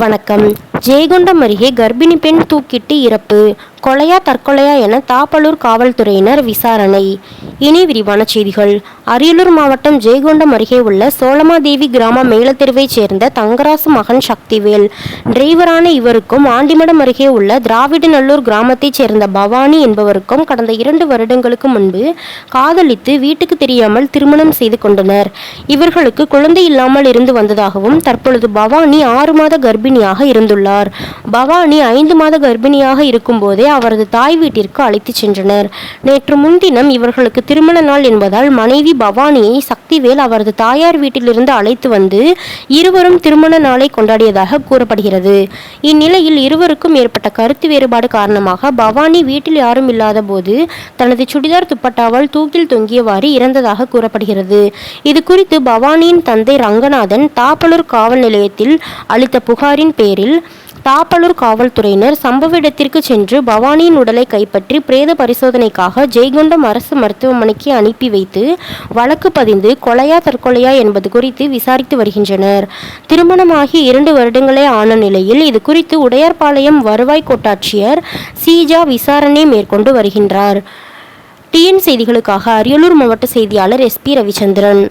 வணக்கம். ஜெயங்கொண்டம் அருகே கர்ப்பிணி பெண் தூக்கிட்டு இறப்பு. கொலையா தற்கொலையா என தாப்பலூர் காவல்துறையினர் விசாரணை. இனி விரிவான செய்திகள். அரியலூர் மாவட்டம் ஜெயகொண்டம் அருகே உள்ள சோளமாதேவி கிராம மேலத்தெருவைச் சேர்ந்த தங்கராசு மகன் சக்திவேல். டிரைவரான இவருக்கும் ஆண்டிமடம் அருகே உள்ள திராவிடநல்லூர் கிராமத்தைச் சேர்ந்த பவானி என்பவருக்கும் கடந்த இரண்டு வருடங்களுக்கு முன்பு காதலித்து வீட்டுக்கு தெரியாமல் திருமணம் செய்து கொண்டனர். இவர்களுக்கு குழந்தை இல்லாமல் இருந்து வந்ததாகவும் தற்பொழுது பவானி ஆறு மாத கர்ப்பிணியாக இருந்துள்ளார். பவானி ஐந்து மாத கர்ப்பிணியாக இருக்கும்போதே அவரது தாய் வீட்டிற்கு அழைத்துச் சென்றனர். நேற்று முன்தினம் இவர்களுக்கு திருமண நாள் என்பதால் மனைவி பவானியை சக்திவேல் அவரது தாயார் வீட்டிலிருந்து அழைத்து வந்து இருவரும் திருமண நாளை கொண்டாடியதாக கூறப்படுகிறது. இந்நிலையில் இருவருக்கும் ஏற்பட்ட கருத்து வேறுபாடு காரணமாக பவானி வீட்டில் யாரும் இல்லாத போது தனது சுடிதார் துப்பட்டாவால் தூக்கில் தொங்கியவாறு இறந்ததாக கூறப்படுகிறது. இது குறித்து பவானியின் தந்தை ரங்கநாதன் தாப்பலூர் காவல் நிலையத்தில் அளித்த புகாரின் பேரில் தாப்பலூர் காவல்துறையினர் சம்பவ இடத்திற்கு சென்று பவானியின் உடலை கைப்பற்றி பிரேத பரிசோதனைக்காக ஜெய்கொண்டம் அரசு மருத்துவமனைக்கு அனுப்பி வைத்து வழக்கு பதிந்து கொலையா தற்கொலையா என்பது குறித்து விசாரித்து வருகின்றனர். திருமணமாகி இரண்டு வருடங்களே ஆன நிலையில் இது குறித்து உடையார்பாளையம் வருவாய் கோட்டாட்சியர் சீஜா விசாரணை மேற்கொண்டு வருகின்றார். டிஎன் செய்திகளுக்காக அரியலூர் மாவட்ட செய்தியாளர் எஸ்பி ரவிச்சந்திரன்.